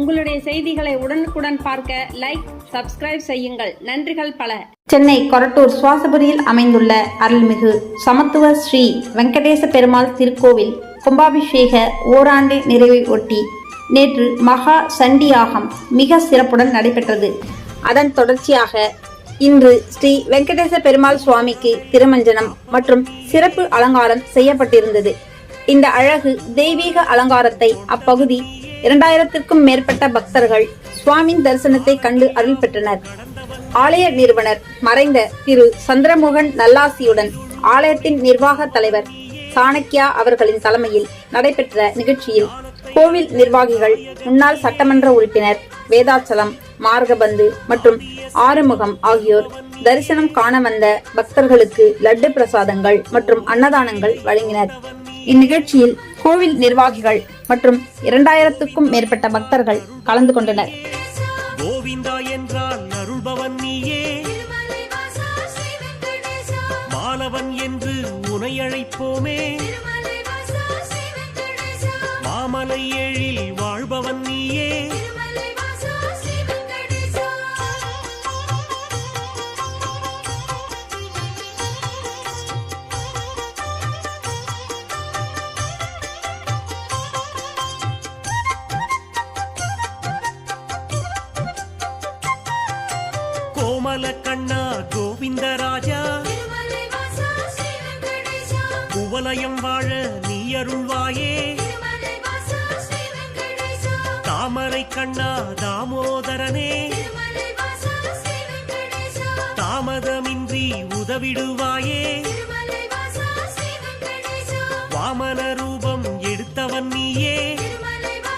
உங்களுடைய செய்திகளை உடனுக்குடன் பார்க்க லைக் சப்ஸ்கிரைப் செய்யுங்கள். நன்றிகள் பல. சென்னை கொரட்டூர் சுவாசபுரியில் அமைந்துள்ள அருள்மிகு சமத்துவ ஸ்ரீ வெங்கடேச பெருமாள் திருக்கோவில் கும்பாபிஷேக ஓராண்டு நிறைவை ஒட்டி நேற்று மகா சண்டியாகம் மிக சிறப்புடன் நடைபெற்றது. அதன் தொடர்ச்சியாக இன்று ஸ்ரீ வெங்கடேச பெருமாள் சுவாமிக்கு திருமஞ்சனம் மற்றும் சிறப்பு அலங்காரம் செய்யப்பட்டிருந்தது. இந்த அழகு தெய்வீக அலங்காரத்தை அப்பகுதி இரண்டாயிரத்திற்கும் மேற்பட்ட பக்தர்கள் சுவாமியின் தரிசனத்தை கண்டு அருள் பெற்றனர். ஆலய நிறுவனர் மறைந்த திரு சந்திரமோகன் நல்லாசியுடன் ஆலயத்தின் நிர்வாக தலைவர் சாணக்கியா அவர்களின் தலைமையில் நடைபெற்ற நிகழ்ச்சியில் கோவில் நிர்வாகிகள் முன்னாள் சட்டமன்ற உறுப்பினர் வேதாச்சலம் மார்கபந்து மற்றும் ஆறுமுகம் ஆகியோர் தரிசனம் காண வந்த பக்தர்களுக்கு லட்டு பிரசாதங்கள் மற்றும் அன்னதானங்கள் வழங்கினர். இந்நிகழ்ச்சியில் கோவில் நிர்வாகிகள் மற்றும் இரண்டாயிரத்துக்கும் மேற்பட்ட பக்தர்கள் கலந்து கொண்டனர். கோவிந்தா என்றால் அருள்பவன் நீயே. மாலவன் என்று உனை அழைப்போமே. மாமலை கோமல கண்ணா ஸ்ரீ வெங்கடேசா குவலயம் வாழ நீ அருள்வாயே. தாமரை கண்ணா தாமோதரனே. தாமதமின்றி உதவிடுவாயே. வாமன ரூபம்